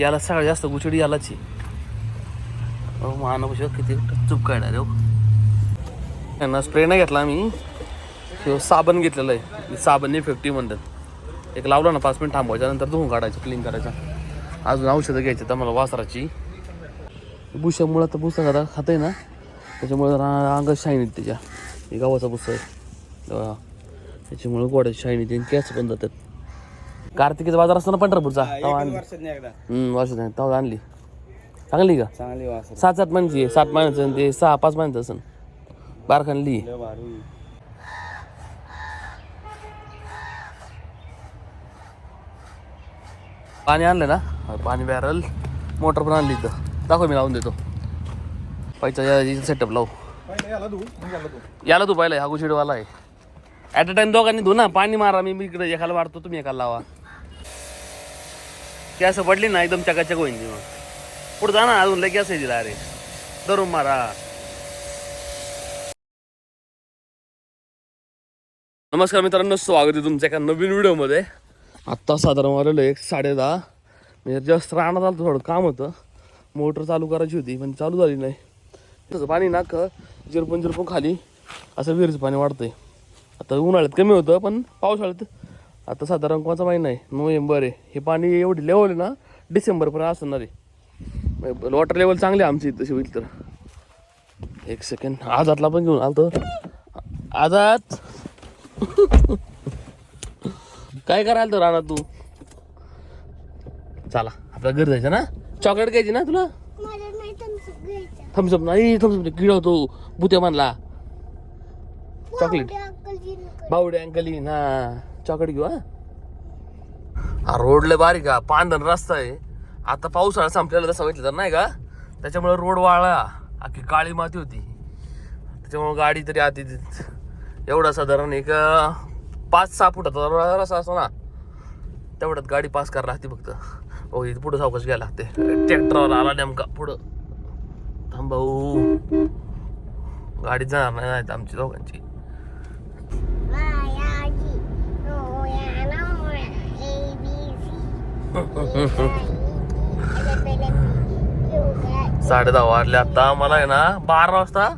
याला सगळ्यात जास्त गुचडी यालाच. आहे अहो किती चूप काढणार हो. त्यांना स्प्रे नाही घेतला आम्ही. किंवा साबण घेतलेलं आहे. साबण इफेक्टिव्ह म्हणतात. एक लावला ना पाच मिनिट थांबवायच्या नंतर धुवून काढायचं क्लीन करायचं. अजून औषधं घ्यायची तर मला वासराची. बुशामुळं तर भुसा खाता खात आहे ना त्याच्यामुळे अंग शाईन येते त्याच्या. हे गावाचा बुसा आहे. त्याच्यामुळे गोड्याची शाईन येते आणि केस पण जातात. कार्तिकीचा बाजार असतो ना पंढरपूरचा तेव्हा आणली. वर्षात एकदा. हम्म, वर्षात नाही तेव्हा आणली. चांगली का? चांगली वासर. सात सात महिन्याची आहे. सात महिन्याचं आणि ते सहा पाच महिन्याचं असेल. बारखानली. भारी. पाणी आणलं ना? हा, पाणी बॅरल मोटर पण आणली इथं. दाखव मी लावून देतो. पैसा सेटअप लावू. याला तू पाहिलं. हा गुशिडवाला आहे. ॲट अ टाइम दोघांनी धु ना. पाणी मारा. मी इकडे एकाला मारतो तुम्ही एकाला लावा. गॅस पडली ना एकदम चकाचक होईन ती मग. पुढे जा ना अजून लय असं तिला अरे. धरून मारा. नमस्कार मित्रांनो स्वागत आहे तुमच्या एका नवीन व्हिडिओमध्ये. आत्ता साधारण वाजलेलं एक साडे दहा. म्हणजे जस्ट राहणार आलं थोडं काम होतं. मोटर चालू करायची होती पण चालू झाली नाही. तसं पाणी नाक जिरपून जिरपून खाली असं विहिरीचं पाणी वाढतंय. आता उन्हाळ्यात कमी होतं पण पावसाळ्यात आता साधारण कोणचा महिना आहे नोव्हेंबर आहे. हे पाणी एवढी लेवल आहे ना डिसेंबरपर्यंत असणार आहे. वॉटर लेवल चांगली आहे आमची इथं तशी होईल तर. एक सेकंड आजातला पण घेऊन आलतो. आजात काय करायला तर राहणार तू? चला आपल्या घरी जायचं ना? चॉकलेट घ्यायची ना तुला? नाही थम्सअप नाही थम्सअप किडा होतो बुत्या मानला चॉकलेट बावडे अंकली ना चॉकलेट घेऊ हा? रोडला रोड लय बारीक आहे. पांधन रस्ता आहे. आता पावसाळा संपलेला जसं म्हटलं तर नाही का? त्याच्यामुळे रोड वाळला अख्खी काळी माती होती. त्याच्यामुळे गाडी तरी आती एवढा साधारण एक पाच सहा फुटाचा रस्ता असतो ना. तेवढ्यात गाडी पास करायला लागते फक्त. हो इथं पुढं सावकाश घ्यायला लागते. ट्रॅक्टरवर आला नेमका पुढं. थांबाऊ गाडी जाणार नाही आमची दोघांची. साडे दहा वाजले आता. मला आहे ना बारा वाजता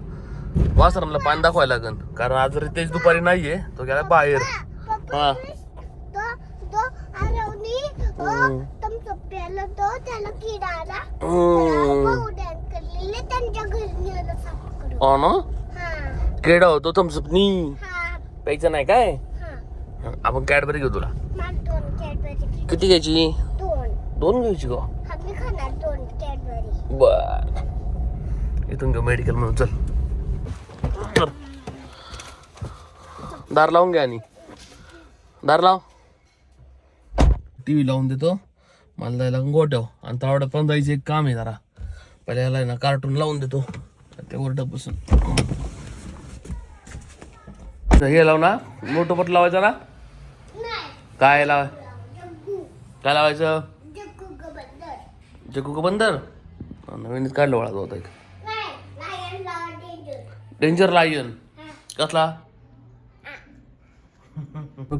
वासरांना पाणी दाखवायला लागेल कारण आज रितेश दुपारी नाहीये तो गेला बाहेर. हा. त्याला किडा. हो ना? हा, होतो थम्सअपनी हा, प्यायचं नाही काय? हा. आपण कॅडबरी घेऊ तुला. किती घ्यायची? दोन. दोन घ्यायची का? मी खाणार दोन Cadbury. बर. इथून घेऊ मेडिकल म्हणून चल. चल. दार लावून घ्या आणि. दार लाव. टी व्ही लावून देतो. मला जायला गोठव आणि तावड्यात पण जायचं एक काम आहे जरा. पहिले याला आहे ना कार्टून लावून देतो. ते वरडं बसून हे लाव ना. मोठं पट लावायचं ना? नाही, काय लाव? जग्गू. काय लावायचं? जग्गू का बंदर. नवीनच काढलं वळा होता एक. Danger lion. कसला?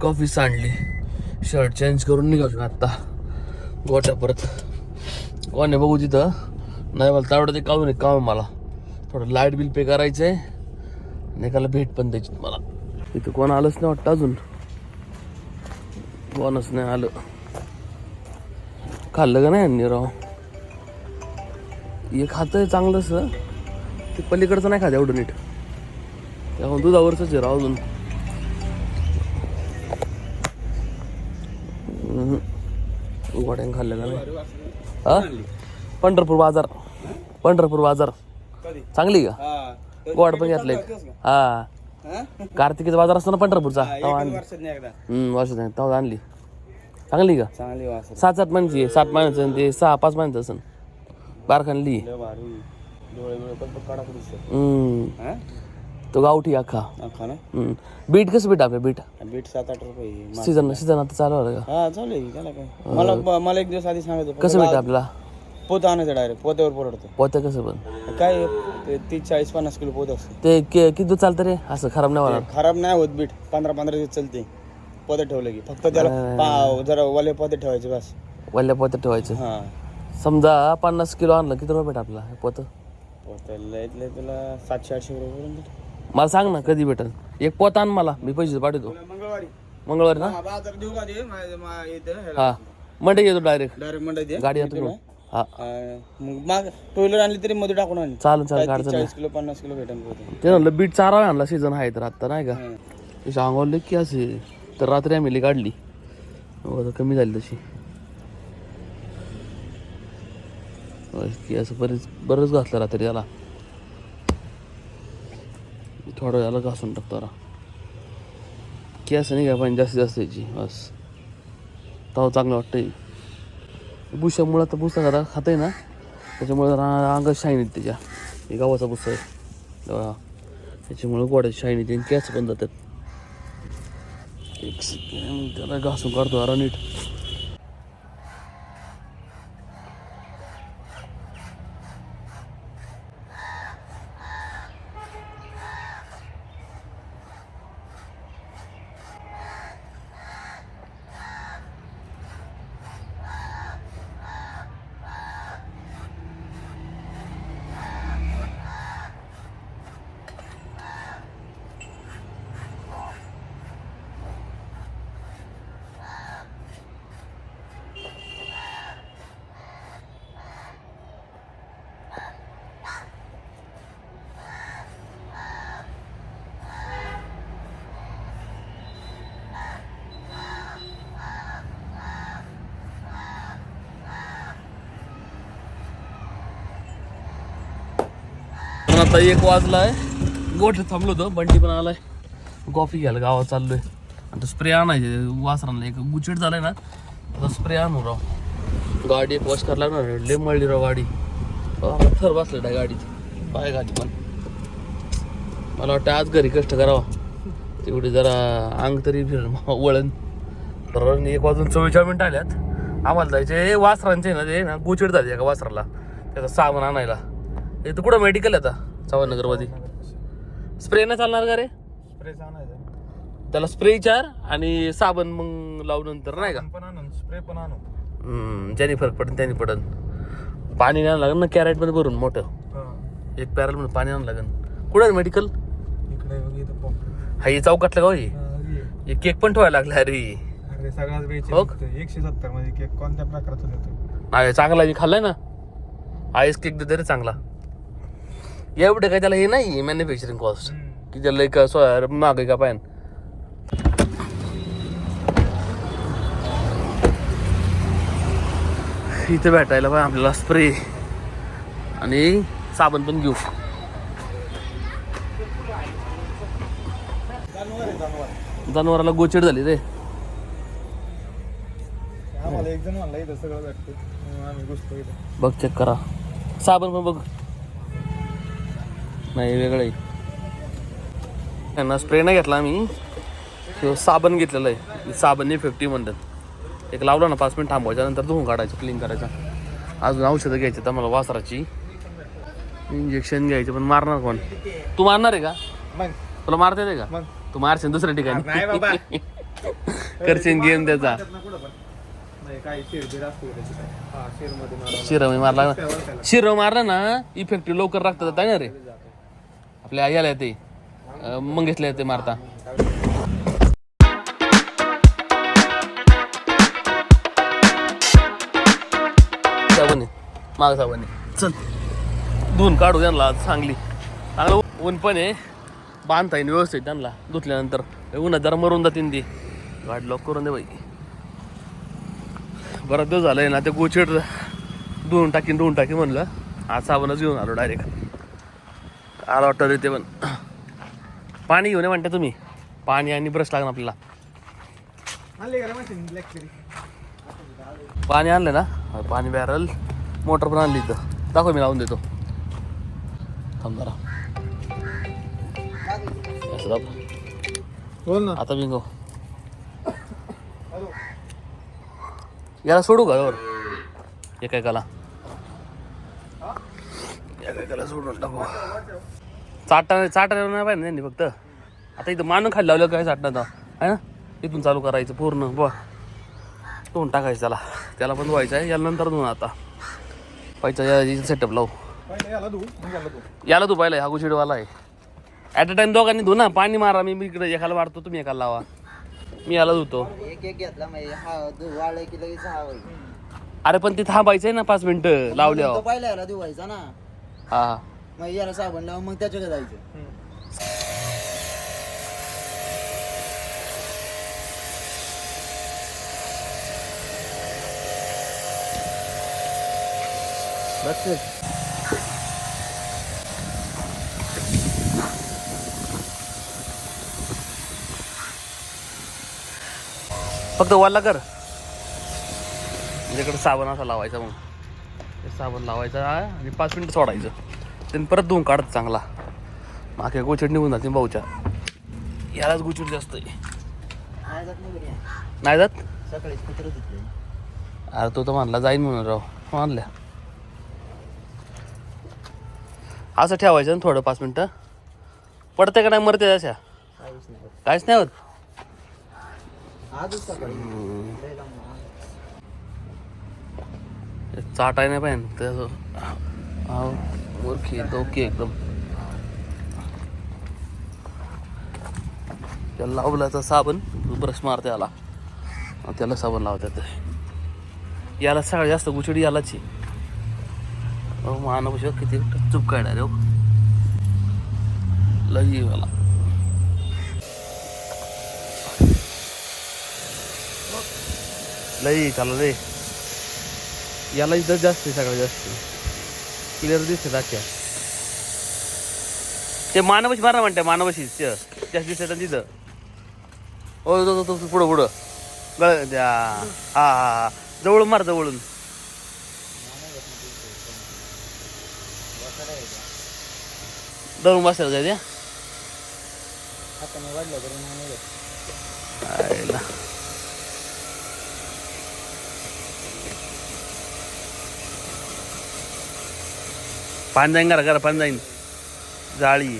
कॉफी सांडली. शर्ट चेंज करून निघालो आता. गोट्या परत. कोण आहे बघू तिथं? नाही मला तेवढं ते काढून एक काम मला. थोडं लाइट बिल पे करायचं आहे आणि एकाला भेट पण द्यायची मला. इथं कोण आलंच नाही वाटतं अजून. कोणच नाही आलं. खाल्लं का नाही यांनी राव? हे खातं चांगलंच ते पलीकडचं नाही खात एवढं नीट. त्यामुळे दुधावरच आहे राव अजून. वड्यान खाल्लं का नाही? हा? पंढरपूर बाजार. पंढरपूर बाजार. चांगली का? गोड पण घेतले हा. हा? कार्तिकीचा बाजार असतो ना पंढरपूरचा तेव्हा आणली. वर्षात नाही तेव्हा आणली. चांगली का? चांगली वासर सात सात आहे. सात आणि ते सहा पाच महिन्याचं असेल बारखानली लय भारी. डोळे डोळे पण कडा करू हम्म. हा? तो गावठी अख्खा ना? हम्म. बीट कसं बीट आपलं? बीट? बीट सात आठ रुपये आहे. मा- सीझन सीझन आता चालू आलं का? हा चालेल त्याला काय? मला ब- मला एक दिवस आधी सांगायचं कसं भेटतं आपल्याला पोत आणायचं डायरेक्ट पोत्यावर परवडतं. पोतं कसं पण? काय ते तीस चाळीस पन्नास किलो पोत असते. ते के- किती चालतं रे? असं खराब नाही होणार. खराब नाही होत बीट. पंधरा पंधरा दिवस चालते. पोते ठेवलं की. फक्त त्याला पा- जरा वले पोते ठेवायचे बस. वल्ल्या पोत्यात ठेवायचं. हा. समजा पन्नास किलो आणलं किती रुपये भेट आपला पोत? इथले तुला सातशे आठशे रुपये करून देतो. मला सांग ना कधी भेटेल? एक पोत आण मला मी पैसे पाठवतो. मंगळवारी. मंगळवारी ना? हा, बाजार देऊ का ते? मा- मा- इथं हा. मंडे येतो डायरेक्ट डायरेक्ट. गाडी येतो घेऊन. हा. अं, मग माग टू व्हीलर आणली तरी मध्ये टाकून आणली चालेल चालेल काय चाळीस किलो पन्नास किलो भेटेल पोते. ते म्हणलं बीट चारा आणला सीझन आहे तर आता नाही का? हं. ते सांगवलं की असे तर रात्री आम्ही काढली हो, आता कमी झाली तशी. की असं बरेच बरंच घासलं रात्री त्याला. थोडं याला घासून टाकतो जरा. की असं नाही का पाहिजे जास्तीत जास्त याची बस. तव चांगलं वाटतंय. बुशामुळं तर भुसा जरा आहे ना त्याच्यामुळे अंग शाईन येते त्याच्या. हे गावाचा भुसा आहे. त्याच्यामुळे गोड्याची शाईन येते आणि केस पण जातात. एक सेकंड त्याला घासून काढतो जरा नीट पण आता एक वाजला आहे गोठ थांबलो होतो बंटी पण आलाय. कॉफी घ्यायला गावात चाललोय. आता स्प्रे आणायचे वासरांना एक गुचिट झालाय ना आता स्प्रे आणू राव. गाडी एक वॉश करायला लागणार लय मळली राव गाडी. थर बसले त्या गाडीत. पाय गाडी पण. मला वाटतं आज घरी कष्ट करावा. तेवढी जरा अंग तरी फिरण वळण. तर एक वाजून चोवीसच्या मिनिटं आल्यात. आम्हाला जायचे वासरांचे ना ते ना गुचिड झाली एका वासराला? त्याचं सामान आणायला. तर कुठं मेडिकल आहे आता? चव्हाणनगरमध्ये स्प्रे नाही चालणार का रे? स्प्रे आणायचा त्याला स्प्रे चार आणि साबण मग लावून नंतर नाही का? पण आणून स्प्रे पण आणू हम्म, ज्याने फरक पडेल त्याने पडेल पाणी नाही लागेल ना कॅरेटमध्ये भरून मोठं. एक पॅरलमध्ये पाणी आणावं लागेल कुठं आहे मेडिकल इकडे इथं हा हे चौकातलं गाव हे हे. केक पण ठेवायला लागला अरे. अरे सगळ्याच बेचे? एकशे सत्तरमध्ये केक कोणत्या प्रकारचा देतो नाही चांगला मी खाल्लाय ना. आईस केक दे तरी चांगला. एवढं काय त्याला हे नाही मॅन्युफॅक्चरिंग कॉस्ट की त्याला एक स्व- माग आहे का पायन इथे भेटायला पाहिजे आपल्याला स्प्रे आणि साबण पण घेऊ. जनावराला गोचेड झाली रे. आम्हाला एक जण म्हणला इथं सगळं भेटते म्हणून आम्ही घुसतो इथं. बघ चेक करा. साबण पण बघ. नाही वेगळं आहे. त्यांना स्प्रे नाही घेतला आम्ही. तो साबण घेतलेला आहे. साबण इफेक्टिव्ह म्हणतात. एक लावला ना पाच मिनिट थांबवायच्या नंतर धुवून काढायचं क्लीन करायचं. अजून औषधं घ्यायची तर मला वासराची. इंजेक्शन घ्यायचे पण मारणार कोण? तू मारणार आहे का? तुला मारता येते का? तू मारशील दुसऱ्या ठिकाणी. करशील गेम त्याचा. शिरव मारला. ना शिरव मारला ना इफेक्टिव्ह लवकर राखतात जात ना रे? आपल्या याला येते. मंगेशला येते मारता. साबणे माग साबणे चल. धुवून काढू त्यांना चांगली चांगलं ऊन पण आहे. बांधता येईल व्यवस्थित त्यांना धुतल्यानंतर. उन्हात जरा मरून जातील ती. गाडी लॉक करून दे बाई. बराच दिवस झालंय ना ते गोचेड धुवून टाकीन धुवून टाकी म्हणलं. आज साबणच घेऊन आलो डायरेक्ट आला वाटतं रे ते पण. पाणी घेऊन म्हणता तुम्ही. पाणी आणि ब्रश लागणार आपल्याला. पाणी आणलं ना? पाणी बॅरल मोटर पण आणली इथं. दाखव मी लावून देतो. बोल ना. आता बिंगो याला सोडू का एका एकाला एका एकाला सोडून टाकू चाटा चाटा नाही पाहिजे त्यांनी फक्त. आता इथं मानून खाली लावलं काय चाटणं आहे ना? इथून चालू करायचं पूर्ण. ब धुवून टाकायचं त्याला. त्याला पण धुवायचं आहे. याला नंतर धुवून आता. पाहिजे सेटअप लावू. याला तू पाहिलं. हा आहे. ॲट अ टाइम दोघांनी धु ना पाणी मारा. मी इकडे एकाला मारतो तुम्ही एकाला लावा. मी याला धुतो. अरे पण ते थांबायचं आहे ना पाच मिनिटं. तो लावल्यावर. पहिला याला धुवायचा ना. हा हा. मग याला साबण लावून मग त्याच्याकडे जायचं. बस फक्त वाला कर. म्हणजे इकडे साबण असा लावायचा मग साबण लावायचा आणि पाच मिनिटं सोडायचं. त्याने परत धुवून काढत चांगला. मागे गोचड निघून जाते भाऊच्या. यालाच गोचड जास्त नाही जात? अरे तो तर म्हणला जाईन म्हणून राव. मानल्या. असं ठेवायचं ना थोडं पाच मिनिटं. पडते का नाही मरते अशा? काहीच नाही होत. काहीच नाही होत आजच सकाळी लय लांब. चाटाय नाही पाहिजे त्याचं हा मूर्खी ओके एकदम. त्याला लावल्याचा साबण ब्रश मारते याला. त्याला साबण लावतात. याला सगळ्यात जास्त गुचडी यालाची. आहे अहो किती चुप काढा हो. लई मला लई चालू रे याला इथं जास्त आहे सगळ्यात जास्त. क्लिअर दिसते दाख्या. ते मानवशी मारा म्हणते मानवशी. जास्त दिसते ना तिथं. ओ तो तो- तो पुढं पुढं. गळ त्या हा हा हा. जवळून मार जवळून. धरून बसायला जायचं हाताने पान जाईन करा करा पान जाईन जाळी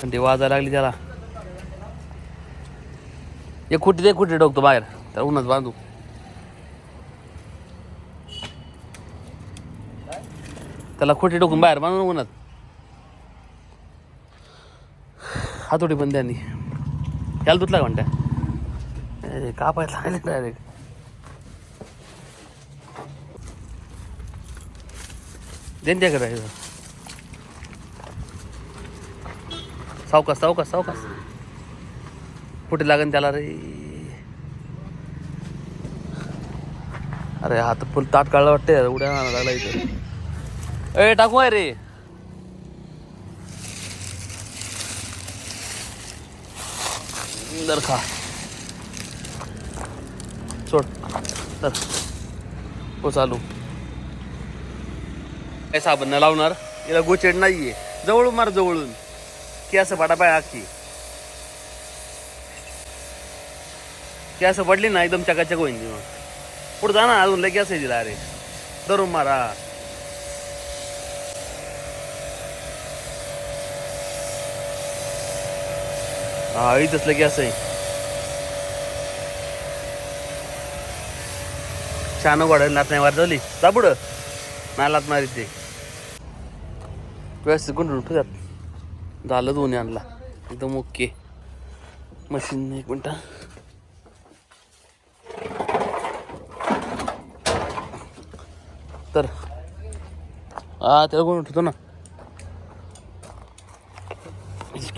पण ते वाजायला लागली त्याला एक खुटी ते खुटी टोकतो बाहेर तर उन्हात बांधू त्याला खोटी टोकून बाहेर बांधून उन्हात हातोडी पण त्यांनी याला दुतला का म्हणत्या का पाहिजे डायरेक्ट देन द्या करायचं सावकास सावकास सावकास कुठे लागेल त्याला रे? अरे हात फुल ताट काढला वाटते उड्या लागला इथं. ए टाकू आहे रे. दर खा. सोड. तर हो चालू. काय साबण लावणार? याला गोचेड नाहीये. जवळून मार जवळून. की असं पाटा पाय आखी. की असं पडली ना एकदम चकाचक होईन ती मग. पुढे जा ना अजून लगे असं दिला अरे. धरून मारा. हा इथंच लगे असं आहे. छान वाढेल नात नाही वाजवली जा पुढं. नालात लात मारी ते व्यवस्थित गुंडून ठेवतात झालं दोन्ही आणला. एकदम ओके. मशीन एक मिनटं तर हा त्याला गुंडून ठेवतो ना.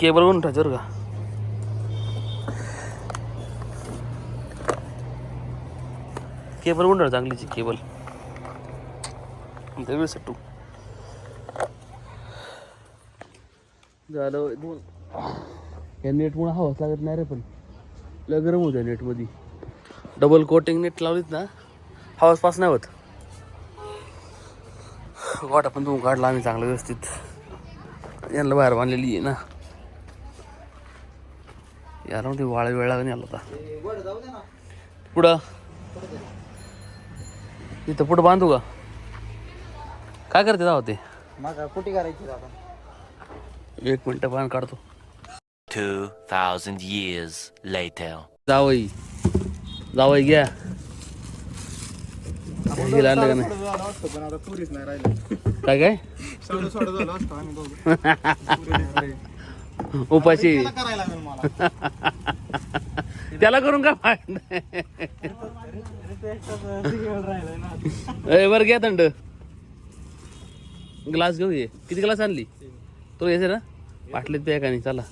केबल गुंडून ठेवायचं बरं का. केबल गुंडळ चांगलीची केबल. दे सट्टू. झालं दोन या नेटमुळे हवाच लागत नाही रे पण. लय गरम होत्या नेटमध्ये. डबल कोटिंग नेट लावलीत ना हवाच पास नाही होत. वाटा पण तुम्ही काढला आम्ही चांगलं व्यवस्थित. यांना बाहेर बांधलेली आहे ना. याला ते वाळा वेळ लागून आला होता जाऊ पुढं? इथं पुढं बांधू का? काय करते जावं ते? मग कुठे करायची एक मिनटं पान काढतो. 2,000 years later. जावई. जावई घ्या. आणलं का नाही? काय काय. उपाशी. त्याला करून काय फायदा बरं घ्या थंड ग्लास घेऊ ये. किती ग्लास आणली? तो घ्यायचे ना? बाटलीत प्या का नाही चला.